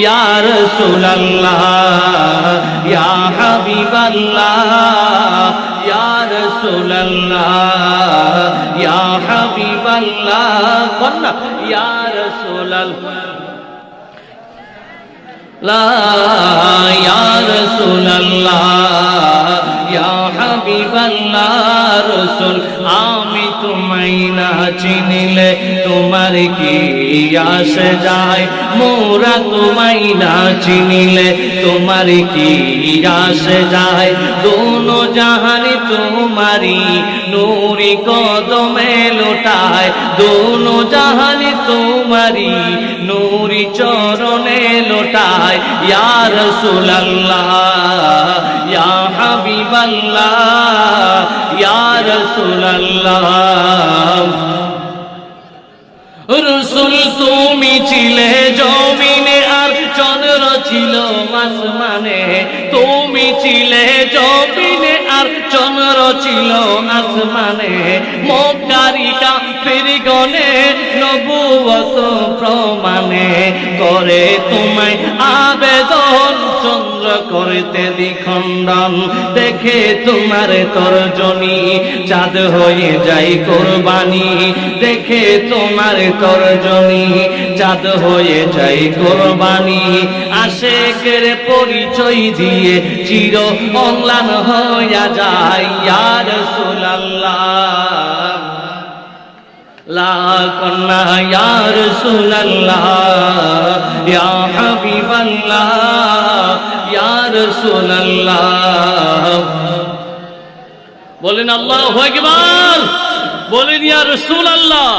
ইয়া রাসূলুল্লাহ ইয়া হাবিবাল্লাহ ইয়া রাসূলুল্লাহ ইয়া হাবিবাল্লাহ কন্না ইয়া রাসূলুল্লাহ লা ইয়া রাসূলুল্লাহ। রাসূল, আমি তোমায় না চিনিলে তোমার কি আসে যায়? মোরা তোমায় না চিনিলে তোমার কি আসে যায়? দোনো জাহানি তোমারি নূরি কদমে লোটায়। দোনো জাহানি তোমারি নূরি চরণে লোটায়। ইয়া রাসূলুল্লাহ, ইয়া হাবিবাল্লাহ রসুল তুমি ছিলে, জমিনে আর চন্দ্র ছিল, আসমানে। তুমি ছিলে, জমিনে আর চন্দ্র ছিল, আসমানে। মক্কারিকা ফিরগনে নবুয়ত প্রমাণে করতে দ্বিখণ্ডন দেখে তোমার তর্জনী, চাঁদ হয়ে যাই কোরবানি। দেখে তোমার তর্জনী, চাঁদ হয়ে যাই কোরবানি। আশেকের পরিচয় দিয়ে চির অম্লান হইয়া যায় ইয়ার সুলাল্লাহ লা কন্না ইয়ার সুলাল্লাহ ইয়া হাবিবাল্লাহ। ইয়ার আল্লাহ বলেন আল্লাহু বলেন ইয়া রাসূলুল্লাহ।